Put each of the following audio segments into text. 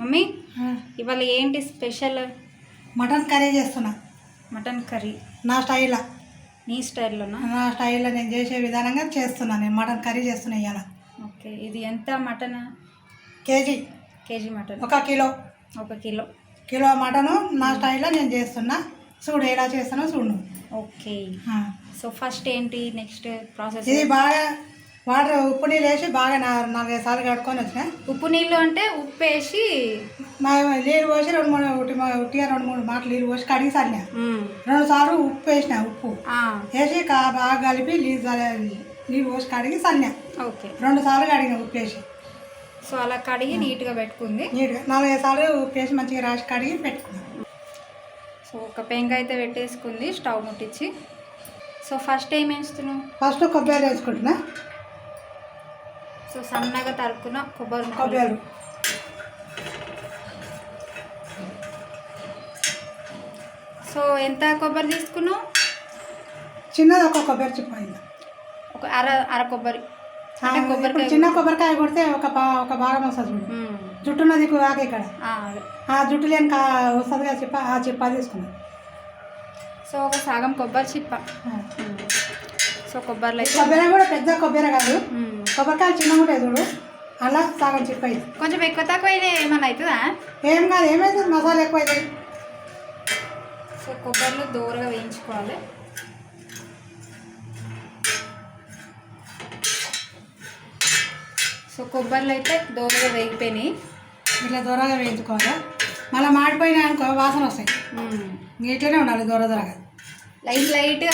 Mummy ఇవాళ ఏంటి special? Mutton curry చేస్తున్నా. Mutton curry? నా స్టైల్లో నీ స్టైల్లోనా? నా స్టైల్లో నేను చేసే విధానంగా చేస్తున్నా. నేను మటన్ కర్రీ చేస్తున్నా ఇవాళ ఓకే ఇది ఎంత మటన్? కేజీ. KG mutton. ఒక కిలో. ఒక కిలో. కిలో మటను నా స్టైల్లో నేను చేస్తున్నా. చూడు ఎలా చేస్తానో చూడు. ఓకే. సో ఫస్ట్ ఏంటి నెక్స్ట్ ప్రాసెస్? ఇది బాగా వాటర్ ఉప్పు నీళ్ళు వేసి బాగా నాలుగైదు సార్లు కడుక్కొని వచ్చిన. ఉప్పు నీళ్ళు అంటే ఉప్పు వేసి మా నీళ్ళు పోసి రెండు మూడు ఉట్టి ఉట్టిగా రెండు మూడు మాటలు నీళ్ళు పోసి కడిగి సరినా. రెండు సార్లు ఉప్పు వేసిన ఉప్పు. వేసి బాగా కలిపి నీళ్ళు పోసి కడిగి సరినా ఓకే. రెండు సార్లు కడిగిన ఉప్పు వేసి. సో అలా కడిగి నీట్గా పెట్టుకుంది. నీట్గా నాలుగైదు సార్లు ఉప్పు వేసి మంచిగా రాసి కడిగి పెట్టుకున్నాను సో ఒక పెంక అయితే పెట్టేసుకుంది స్టవ్ ముట్టించి సో ఫస్ట్ ఏం వేస్తున్నావు? ఫస్ట్ కొబ్బరి వేసుకుంటున్నా. సో సన్నగా తరుక్కున్న కొబ్బరి. కొబ్బరి. సో ఎంత కొబ్బరి తీసుకున్నావు? చిన్నది ఒక కొబ్బరి చిప్ప అయింది. ఒక అర అర కొబ్బరి. కొబ్బరికాయ చిన్న కొబ్బరికాయ కొడితే ఒక ఒక భాగం వస్తుంది చూడు. మ్మ్. జుట్టున్నది ఆక ఇక్కడ. ఆ, జుట్టు లేని కా వస్తుంది కదా చిప్ప ఆ చిప్ప తీసుకున్నాను సో ఒక సగం కొబ్బరి చిప్ప. సో కొబ్బరిలో అయితే కొబ్బరి కూడా పెద్ద కొబ్బరి కాదు. కొబ్బరికాయలు చిన్నగా ఉంటాయి చూడు. అలా సగం అయింది కొంచెం ఎక్కువ తక్కువ ఏమన్నా అవుతుందా? ఏం కాదు ఏమైతుంది మసాలా ఎక్కువ అవుతుంది సో కొబ్బరిలో దూరగా వేయించుకోవాలి. సో కొబ్బరిలో అయితే దూరగా వేగిపోయినాయి. ఇట్లా దూరగా వేయించుకోవాలి. మళ్ళీ మాడిపోయినా అనుకో వాసన వస్తాయి. ఇట్లనే ఉండాలి దూర దూరగా. లైట్ లైట్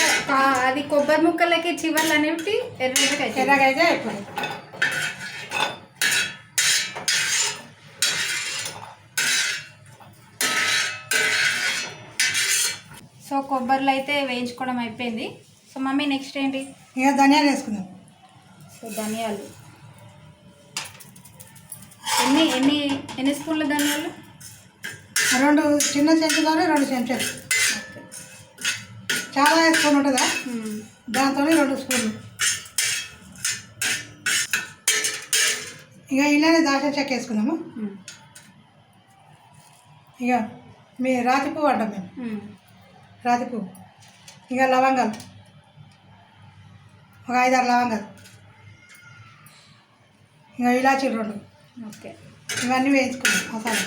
అది కొబ్బరి ముక్కలకి చివర్లు అనేవి ఎర్రగా అవుతాయి ఎర్రగా అయితే ఎక్కువ సో కొబ్బరిలో అయితే వేయించుకోవడం అయిపోయింది. సో మమ్మీ నెక్స్ట్ ఏంటి? ఇక ధనియాలు వేసుకుందాం. సో ధనియాలు. ఎన్ని ఎన్ని ఎన్ని స్పూన్ల ధనియాలు? రెండు చిన్న చెంచాలు రెండు చెంచాలు. చాలా స్పూన్ ఉంటుందా. దాంతో రెండు స్పూన్లు. ఇక ఇలానే దాల్చిన చెక్క వేసుకుందాము? మ్మ్. ఇక మీ రాతి పువ్వు అంటాం మేము. రాతి పువ్వు. ఇక లవంగాలు. ఒక ఐదారు లవంగాలు. ఇక ఇలాచీలు రెండు. ఓకే. ఇవన్నీ వేయించుకుందాం మసాలా.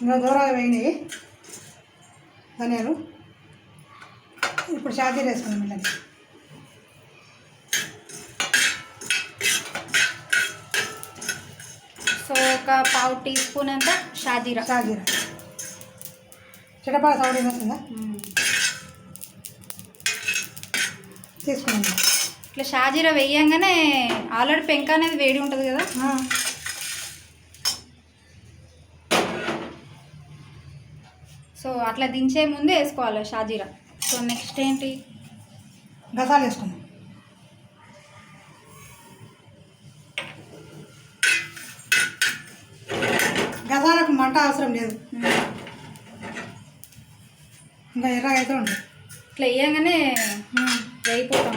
ఇంకా దూరంగా వేయినాయి ధనియాలు. ఇప్పుడు షాజీలు వేసుకుందాం ఇలాంటి సో ఒక పావు టీ స్పూన్ అంత షాజీరా. షాజీరా. చిటపాల సౌండ్ వస్తుందా. తీసుకున్నాం ఇట్లా షాజీరా వేయంగానే ఆల్రెడీ పెంక అనేది వేడి ఉంటుంది కదా? అట్లా దించే ముందే వేసుకోవాలి షాజీరా. సో నెక్స్ట్ ఏంటి? గసాలు వేసుకుందాం. గసాలకు మంట అవసరం లేదు. ఇంకా ఎర్రగా అయితే ఉంటుంది. ఇట్లా వేయంగానే వేయిపోతాం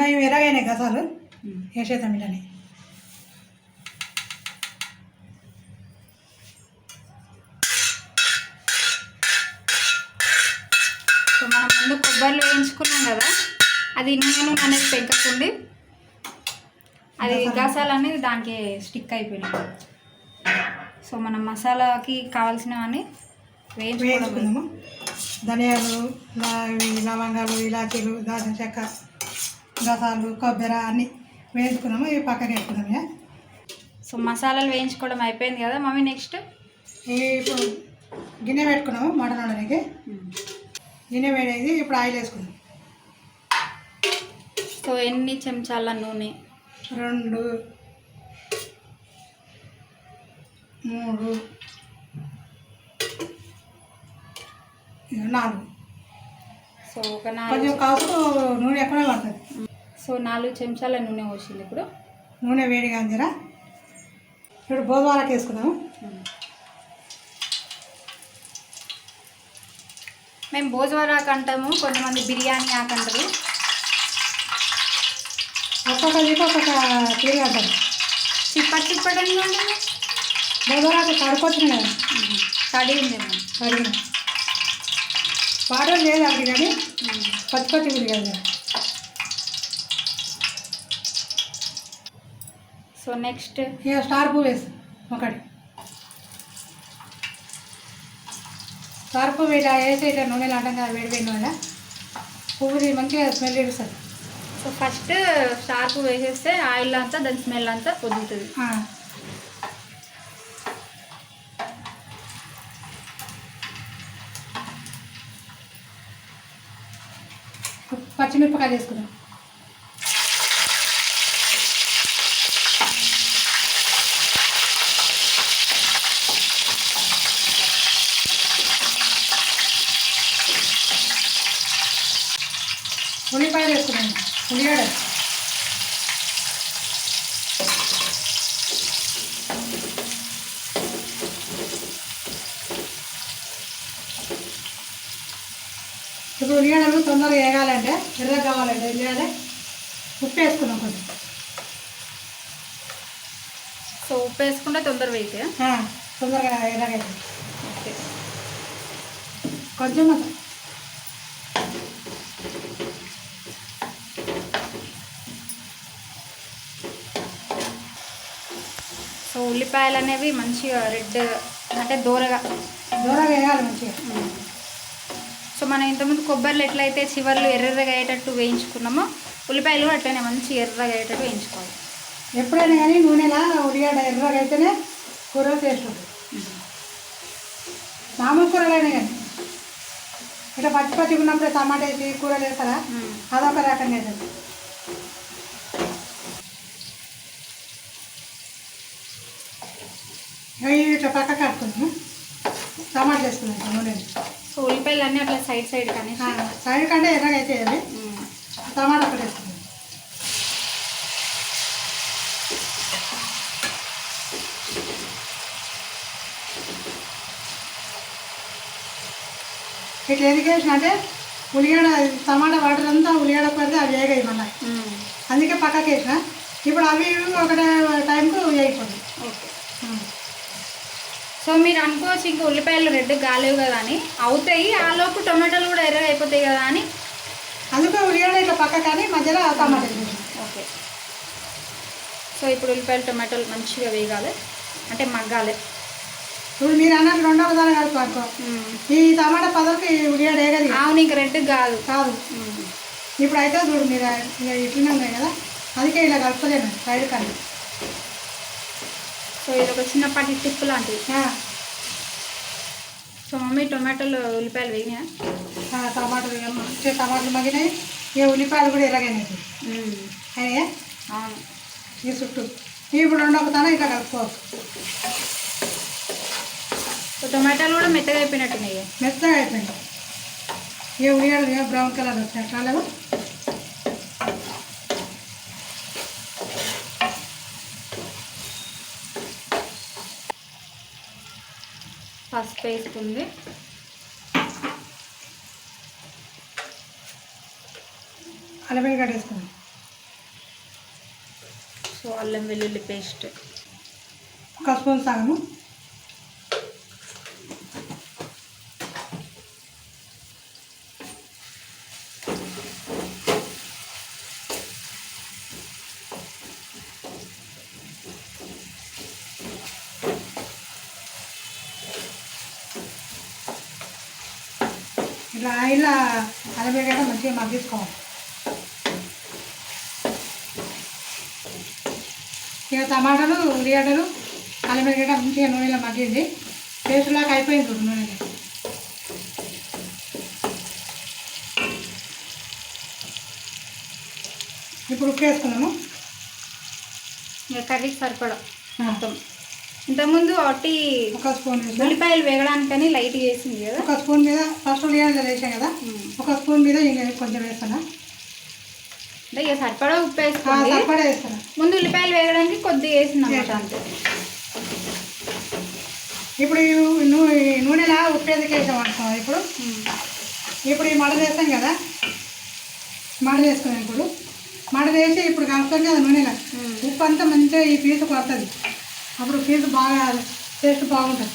ఇంకా ఇవి ఎర్రగైనాయి గసాలు వేసేద్దాం ఇలానే సో మనం ముందు కొబ్బరిలో వేయించుకున్నాం కదా అది నూనె అనేది పెంకకుండి అది గసాలు అనేది దానికి స్టిక్ అయిపోయినాయి. సో మనం మసాలాకి కావాల్సినవన్నీ వేయించుకుందాము? ధనియాలు లవంగాలు ఇలాచీలు దాల్చిన చెక్క. గసాలు కొబ్బరి అన్నీ వేయించుకున్నాము ఇవి పక్కకి వేసుకున్నాము. సో మసాలాలు వేయించుకోవడం అయిపోయింది కదా మమ్మీ నెక్స్ట్? ఇప్పుడు గిన్నె పెట్టుకున్నాము మటన్ వండడానికి. గిన్నె వేడేది ఇప్పుడు ఆయిల్ వేసుకుందాం సో ఎన్ని చెంచాల నూనె? రెండు మూడు నాలుగు. సో ఒక నాలుగు. కొంచెం కాసు నూనె ఎక్కువనే పడుతుంది. సో నాలుగు చెంచాల నూనె పోసింది ఇప్పుడు. నూనె వేడిగా అందిరా ఇప్పుడు బోధవాలకు వేసుకుందాము. మేము భోజవరాకు అంటాము కొంతమంది బిర్యానీ ఆకు అంటారు. ఒక్కొక్క దిక్కు ఒక్కొక్క తీరు అంటారు చిప్పటి చిప్పటి బోధవాలకు కడుకొచ్చిన కదా. తడి ఉందేమో కడిగిన వాటర్ లేదు అది కానీ పచ్చి పచ్చి ఉంది కదా సో నెక్స్ట్ ఇక స్టార్ పువ్వు వేసు ఒకటి. స్టార్ పువ్వు ఇట్లా వేసి ఇట్లా నూనెలు అంటాం వేడి వేడి నూనె పువ్వుది మంచిగా స్మెల్ ఇస్తుంది సో ఫస్ట్ షార్ప్ వేసేస్తే ఆయిల్ అంతా దాని స్మెల్ అంతా వదులుతుంది పచ్చిమిరపకాయలు వేసుకుందాం ఉల్లిపాయలు వేసుకున్నాం ఉల్లిగడ్డ ఇప్పుడు ఉల్లిగడ్డలు తొందరగా వేగాలంటే ఎర్రగా కావాలంటే ఏం చేయాలి? ఉప్పు వేసుకున్నాం కొంచెం. సో ఉప్పు వేసుకుంటే తొందరగా అయితే తొందరగా ఎర్రగా ఓకే. కొంచెం సో ఉల్లిపాయలు అనేవి మంచిగా రెడ్ అంటే దూరగా. దూరంగా వేయాలి మంచిగా. సో మనం ఇంతకుముందు కొబ్బరిలో ఎట్లయితే చివర్లు ఎర్రగా అయ్యేటట్టు వేయించుకున్నామో ఉల్లిపాయలు అట్లనే మంచి ఎర్రగా అయ్యేటట్టు వేయించుకోవాలి. ఎప్పుడైనా కానీ నూనెలా ఉల్లిగడ్డ ఎర్రగా అయితేనే కూర టేస్ట్ ఉంటుంది. మామూలు కూరలైనా కానీ ఇట్లా పచ్చి పచ్చిగా ఉన్నప్పుడే టమాటా వేసి కూరలు వేస్తారా మ్మ్. అదొక రకంగా అవి ఇట్లా పక్క కట్టుకుని టమాటాలు వేసుకున్నాం నూనె. సో ఉల్లిపాయలు అన్నీ అట్లా సైడ్ సైడ్ కానీ సైడ్ కంటే ఎర్రగా అయితే అవి టమాటా ఒకటి ఇట్లా ఎందుకు వేసిన అంటే ఉల్లిగడ్డ టమాటా వాటర్ అంతా ఉల్లిగడ్డ పడితే అవి వేగాయి మళ్ళీ. అందుకే పక్కకి వేసిన. ఇప్పుడు అవి ఒకటే టైంకు వేగిపోతాయి. ఓకే. సో మీరు అనుకోవచ్చు ఇంకా ఉల్లిపాయలు రెడ్ కాలేవు కదా అని. అవుతాయి ఆ లోపు టొమాటోలు కూడా ఎర్రగా అయిపోతాయి కదా అని. అందుకే ఉల్లిగడ్డ ఇట్లా పక్క కానీ మధ్యలో టమాటా వేసిన ఓకే. సో ఇప్పుడు ఉల్లిపాయలు టొమాటోలు మంచిగా వేగాలి. అంటే మగ్గాలి. ఇప్పుడు మీరు అన్నట్టు రెండో విధానం కలుపు అనుకో. ఈ టమాటా పదవికి ఉల్లిగడ్డ వేగది అవును ఇంక రెడ్ కాదు. కాదు. ఇప్పుడు అయితే చూడు మీరు ఇట్లనే ఉన్నాయి కదా. అందుకే ఇలా కలుపుకోలేను సైడ్ కానీ సో ఇది ఒక చిన్నపాటి టిప్ లాంటిది. సో మమ్మీ టొమాటోలు ఉల్లిపాయలు వేగినాయా? టమాటాలు మంచిగా టమాటాలు మగినాయి ఇక ఉల్లిపాయలు కూడా ఎలాగైనాయి అయ్యే అవును. ఈ చుట్టూ. ఇప్పుడు ఒక ఇట్లా కలుపుకోవచ్చు టొమాటోలు కూడా మెత్తగా అయిపోయినట్టున్నాయి మెత్తగా అయిపోయింది ఏ ఉల్లిగడ్డ బ్రౌన్ కలర్ వచ్చినట్టు రాలేవు పసుపు వేసుకుంది. అల్లం వెల్లిగడ్డ వేసుకుందాం. సో అల్లం వెల్లుల్లి పేస్ట్. ఒక స్పూన్ సగము. ఇట్లా ఆయిల్ వెల్లిగడ్డ మంచిగా మగ్గించుకోవాలి ఇక టమాటాలు ఉల్లిగడ్డలు అల్లం వెల్లిగడ్డ మంచిగా నూనెలో మగ్గింది. పేస్ట్ లాగా అయిపోయింది చూడు నూనెలో ఇప్పుడు ఉప్పు వేసుకున్నాము ఇంకా కర్రీకి సరిపడా మొత్తం. ఇంతకుముందు ఒకటి ఒక స్పూన్ ఉల్లిపాయలు వేగడానికని లైట్గా వేసింది కదా. ఒక స్పూన్ మీద ఫస్ట్ ఉల్లిగడ్డలు వేసాం కదా. ఒక స్పూన్ మీద కొంచెం వేస్తాను? అంటే ఇక సరిపడా ఉప్పు వేసుకోండి. సరిపడా వేస్తాను? ముందు ఉల్లిపాయలు వేయడానికి కొద్దిగా వేసింది అన్నమాట అంతే. ఇప్పుడు నూనెలా ఉప్పు ఎందుకు వేసాం అనుకో ఇప్పుడు. ఇప్పుడు ఈ మడ వేస్తాం కదా. మడ వేసుకున్నాం ఇప్పుడు. మడ వేసి ఇప్పుడు కలుపుతాం కదా నూనెలో. ఉప్పు అంతా మంచిగా ఈ పీసు పడుతుంది అప్పుడు ఫీజు బాగా టేస్ట్ బాగుంటుంది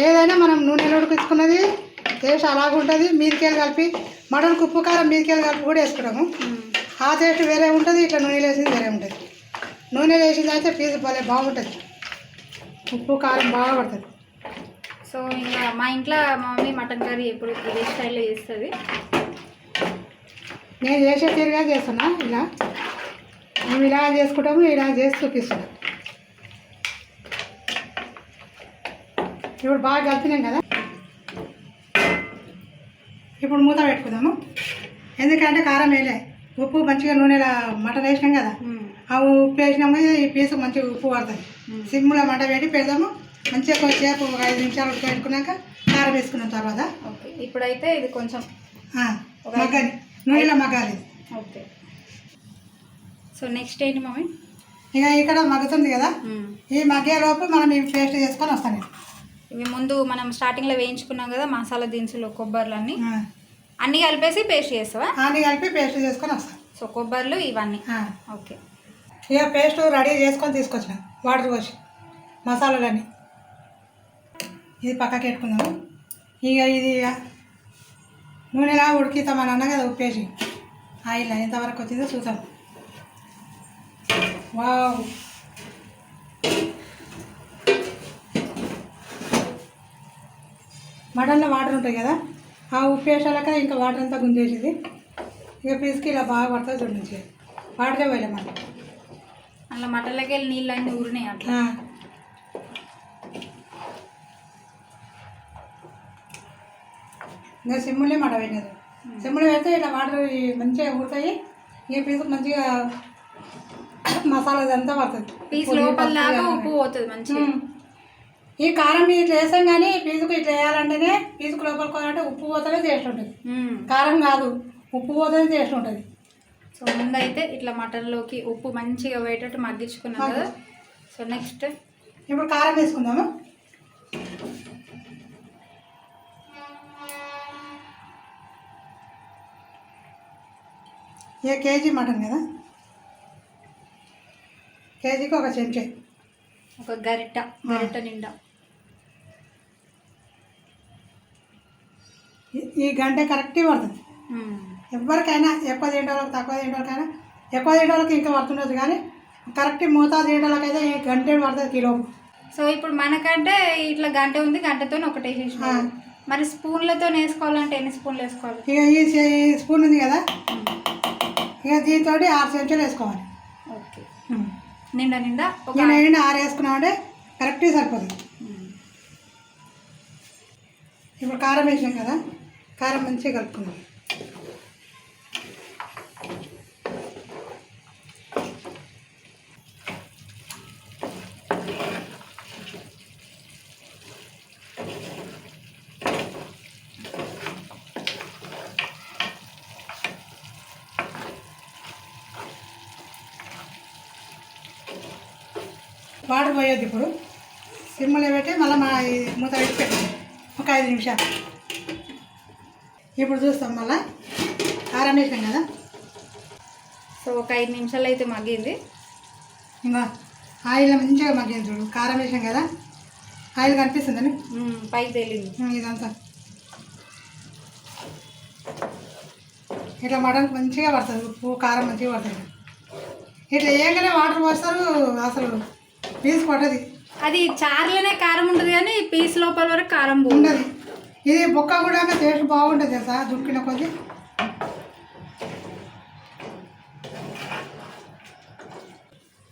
ఏదైనా మనం నూనెలో ఉడికించుకున్నది టేస్ట్ అలాగ ఉంటుంది మీదికెళ్ళి కలిపి మటన్ ఉప్పు కారం మీదికెళ్ళి కలిపి కూడా వేసుకుంటాము. ఉమ్. ఆ టేస్ట్ వేరే ఉంటుంది ఇట్లా నూనెలో వేసింది వేరే ఉంటుంది. నూనెలో వేసింది అయితే పీసు భలే బాగుంటుంది. ఉప్పు కారం బాగా పడుతుంది. సో ఇంకా మా ఇంట్లో మా మమ్మీ మటన్ కర్రీ ఎప్పుడు ఇదే స్టైల్లో చేస్తుంది. నేను చేసే తీరుగా చేస్తున్నా ఇలా. మేము ఇలా చేసుకుంటాము ఇలా చేసి చూపిస్తున్నాం. ఇప్పుడు బాగా కలిపినాం కదా. ఇప్పుడు మూత పెట్టుకుందాము. ఎందుకంటే కారం వేయలే. ఉప్పు మంచిగా నూనెలో మటన్ వేసినాం కదా. ఆ ఉప్పు వేసినాము ఈ పీసు మంచిగా ఉప్పు పడుతుంది. సిమ్లో మంట పెట్టి పెడదాము. మంచిగా కొద్దిసేపు ఒక ఐదు నిమిషాలు ఉడకబెట్టుకున్నాక కారం వేసుకున్న తర్వాత. ఓకే. ఇప్పుడైతే ఇది కొంచెం మగ్గాలి నూనెలో మగ్గాలి. ఓకే. సో నెక్స్ట్ ఏంటి మమ్మీ ఇక ఇక్కడ మగ్గుతుంది కదా. ఈ మగ్గేలోపు మనం ఈ పేస్ట్ చేసుకొని వస్తాను. ఇవి ముందు మనం స్టార్టింగ్లో వేయించుకున్నాం కదా మసాలా దినుసులు కొబ్బరిలన్నీ. అన్నీ కలిపేసి పేస్ట్ చేస్తావా? అన్నీ కలిపి పేస్ట్ చేసుకొని వస్తాను సో కొబ్బరిలు ఇవన్నీ. ఓకే. ఇక పేస్ట్ రెడీ చేసుకొని తీసుకొచ్చిన వాటర్ పోసి మసాలాలన్నీ. ఇది పక్కకి పెట్టుకుందాము. ఇక ఇది నూనెలా ఉడికిస్తామని అన్న కదా ఉప్పేసి. ఆయిల్ ఎంతవరకు వచ్చిందో చూద్దాం. వావ్. మటన్లో వాటర్ ఉంటాయి కదా ఆ ఉప్పు వేసాక ఇంకా వాటర్ అంతా గుంజేసింది. ఇక పీస్కి ఇలా బాగా పడుతుంది చూడండి వాటరే పోయలే మనం అలా మటన్లోకి వెళ్ళి నీళ్ళు అన్నీ ఊరినాయి అట్లా. ఇంకా సిమ్ములే మాట పెట్టినది సిమ్ములు పెడితే ఇట్లా వాటర్ మంచిగా ఉడతాయి ఈ పీసు మంచిగా మసాలా ఇదంతా పడుతుంది. పీస్ లోపల దాకా ఉప్పు పోతుంది మంచిగా. ఈ కారం మీద ఇట్లా వేస్తాం కానీ పీసుకు ఇట్లా వేయాలంటేనే పీసుకు లోపలికోవాలంటే ఉప్పు పోతేనే టేస్ట్ ఉంటుంది. కారం కాదు ఉప్పు పోతేనే టేస్ట్ ఉంటుంది. సో ముందైతే ఇట్లా మటన్లోకి ఉప్పు మంచిగా పోయేటట్టు మగ్గించుకున్నాం కదా సో నెక్స్ట్? ఇప్పుడు కారం వేసుకుందాము? ఏ కేజీ మటన్ కదా? కేజీకి ఒక చెంచా. ఒక గరిట గరిట నిండా. ఈ- గంట కరెక్ట్గా పడుతుంది. ఎవరికైనా ఎక్కువ తింటే వాళ్ళకి తక్కువ తింటే వాళ్ళకైనా ఎక్కువ తింటే వాళ్ళకి ఇంకా పడుతుండదు కానీ కరెక్ట్ మోతాదు వాళ్ళకైతే ఈ గంట పడుతుంది కిలో. సో ఇప్పుడు మనకంటే ఇట్లా గంట ఉంది గంటతో ఒకటి మరి స్పూన్లతో వేసుకోవాలంటే ఎన్ని స్పూన్లు వేసుకోవాలి? ఇక ఈ స్పూన్ ఉంది కదా? ఇక దీంతో ఆరు చెంచాలు వేసుకోవాలి. ఓకే. నిండా నిండా ఒక నేను ఆరు. వేసుకున్నామంటే కరెక్ట్గా సరిపోతుంది. ఇప్పుడు కారం వేసినాం కదా? కారం మంచిగా కలుపుకుందాం. వాటర్ పోయొద్దు ఇప్పుడు. సిమ్లో పెట్టి మళ్ళీ మా మూత పెట్టి పెట్టండి ఒక ఐదు నిమిషాలు. ఇప్పుడు చూస్తాం మళ్ళీ. కారం వేసాం కదా? సో ఒక ఐదు నిమిషాలు అయితే మగ్గింది. ఇంకా ఆయిల్ మంచిగా మగ్గింది చూడు. కారం వేసాం కదా? ఆయిల్ కనిపిస్తుందని. పైకి తేలింది. ఇదంతా. ఇట్లా మటన్ మంచిగా పడుతుంది. ఉప్పు కారం మంచిగా పడుతుంది. ఇట్లా వేయగానే వాటర్ పోస్తారు. అసలు పీస్ పట్టది. అది చారులోనే కారం ఉంటుంది కానీ పీస్ లోపల వరకు కారం ఉండదు. ఇది బుక్క కూడా టేస్ట్ బాగుంటుంది కదా దుక్కిన కొద్ది.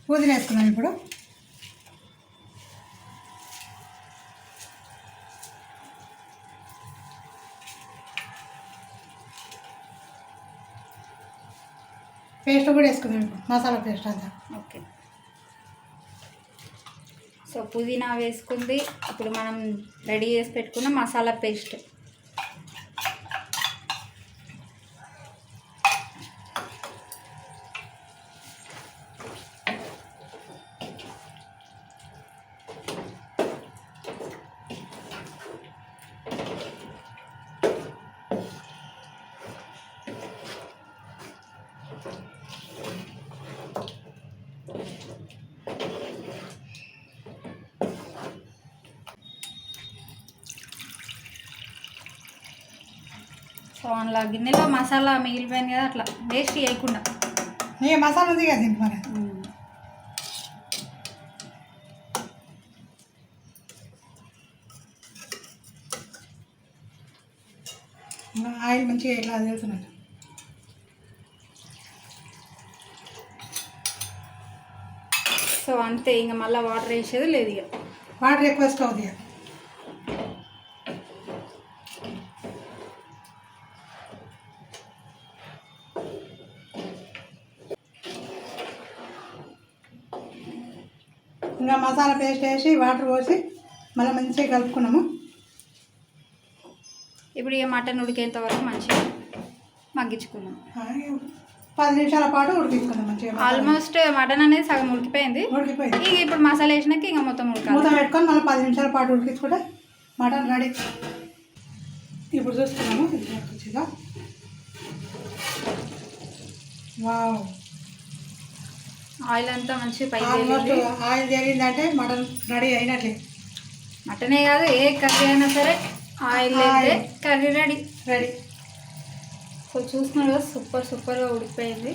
పుదీనేసుకున్నాం ఇప్పుడు. పేస్ట్ కూడా వేసుకున్నాం మసాలా పేస్ట్ అంతా. సో పుదీనా వేసుకుంది. ఇప్పుడు మనం రెడీ చేసి పెట్టుకున్న మసాలా పేస్ట్. సో అందులో గిన్నెలో మసాలా మిగిలిపోయింది కదా అట్లా వేస్ట్ చేయకుండా. నీ మసాలా ఉంది కదా దీనికి మరి? ఆయిల్ మంచిగా ఇట్లా వెళ్తున్నాను సో అంతే ఇంకా మళ్ళీ వాటర్ వేసేది లేదు ఇక. వాటర్ ఎక్కువ స్టవ్ తీయ మసాలా పేస్ట్ వేసి వాటర్ పోసి మళ్ళీ మంచిగా కలుపుకున్నాము. ఇప్పుడు ఇక మటన్ ఉడికేంత వరకు మంచిగా మగ్గించుకున్నాం పది నిమిషాల పాటు ఉడికించుకున్నాం మంచిగా ఆల్మోస్ట్ మటన్ అనేది సగం ఉడికిపోయింది. ఉడికిపోయింది. ఇక ఇప్పుడు మసాలా వేసినాక ఇంకా మొత్తం మూత ఉడకాలి పెట్టుకొని మళ్ళీ పది నిమిషాల పాటు ఉడికించుకుంటే మటన్ రెడీ. ఇప్పుడు చూస్తున్నాము. ఇది మంచిగా వావ్. ఆయిల్ అంతా మంచిగా పైకి. ఆయిల్ తేలిందంటే మటన్ రెడీ అయినట్లే. మటనే కాదు ఏ కర్రీ అయినా సరే ఆయిల్ అయితే కర్రీ రెడీ. రెడీ. సో చూస్తున్నారు కదా సూపర్ సూపర్గా ఉడికిపోయింది.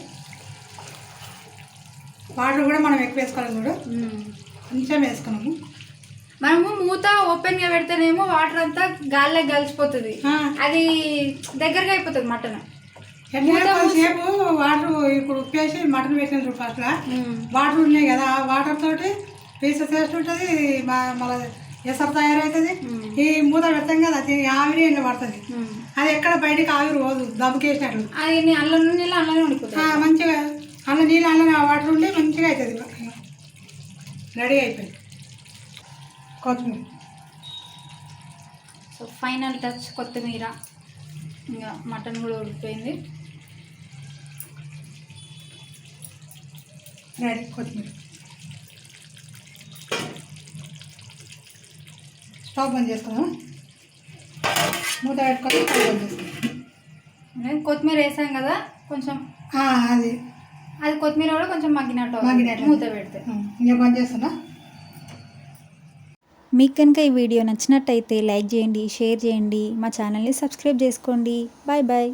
వాటర్ కూడా మనం ఎక్కువ వేసుకోవాలి కూడా. కొంచెం వేసుకున్నాము. మనము మూత ఓపెన్గా పెడితేనేమో వాటర్ అంతా గాలిలోకి కలిసిపోతుంది అది దగ్గరగా అయిపోతుంది మటన్. కొంచెంసేపు వాటర్ ఇప్పుడు ఉప్పేసి మటన్ వేసిన ఫస్ట్లో వాటర్ ఉన్నాయి కదా ఆ వాటర్ తోటి పీసెస్ టేస్ట్ ఉంటుంది మళ్ళీ ఎసరు తయారవుతుంది ఈ మూత పెడతాం కదా అది ఆవిరి ఎండ పడుతుంది. అది ఎక్కడ బయటికి ఆవిరి పోదు దమ్ముకేసినట్లు. అది అల్లం నీళ్ళు అల్లనే ఆ, ఉడికిపోతుంది మంచిగా అల్ల నీళ్ళు అల్ల వాటర్ ఉండి మంచిగా అవుతుంది రెడీ అయిపోయింది. కొత్తిమీర. సో ఫైనల్ టచ్ కొత్తిమీర. ఇంకా మటన్ కూడా ఉడికిపోయింది. కొత్తిమీర. స్టవ్ బంద్ చేసుకుందాం మూత పెట్టుకొని స్టవ్ బంద్ చేసుకుందాం నేను కొత్తిమీర వేసాం కదా కొంచెం ఆ, అది. అది కొత్తిమీర కూడా కొంచెం మగ్గినట్టు. మగ్గినట్టు. మూత పెడితే. ఇంకా బంద్ చేస్తున్నా మీకు కనుక ఈ వీడియో నచ్చినట్టయితే లైక్ చేయండి షేర్ చేయండి మా ఛానల్ని సబ్స్క్రైబ్ చేసుకోండి. Bye bye.